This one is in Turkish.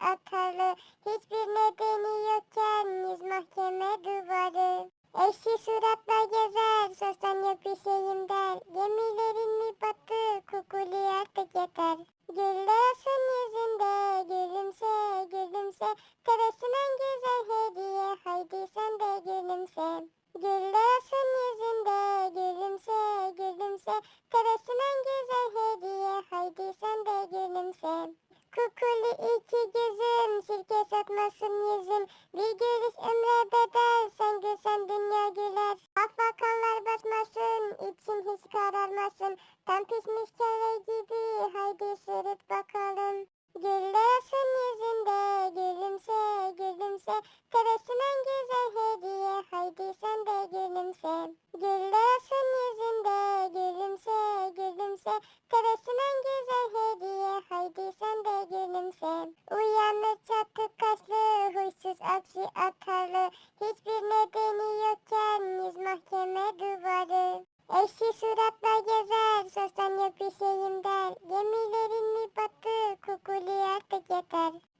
atarlı. Hiçbir nedeni yokken yüz mahkeme duvarı. Eşi suratla gezer, bir şeyim der. Gemilerin mi battı, kukuli artık yeter. Güllüyorsun yüzünde, gülümse, gülümse. Teresin en güzel hediye, haydi sen de gülümse. Güllüyorsun yüzünde, gülümse, gülümse. Teresin en güzel hediye, haydi sen de gülümse. Gözüm, Bir gülüş ömre bedel, sen gülsen dünya güler. Afakanlar basmasın, için hiç kararmasın. Tam pişmiş kere gibi, haydi sırıt bakalım. Güllüyorsun yüzünde, gülümse, gülümse. Teresin en güzel hediye, haydi sen de gülümse. Güllüyorsun yüzünde, gülümse, gülümse. Teresin en güzel hediye, haydi sen de gülümse. Uyanır çatı kaşlı, aksi atarlı. Hiçbir nedeni yokken yüz mahkeme duvarı. Eşi suratla gezer, sorsam yok bir şeyim der. Gemilerin mi battı, kukuli artık yeter.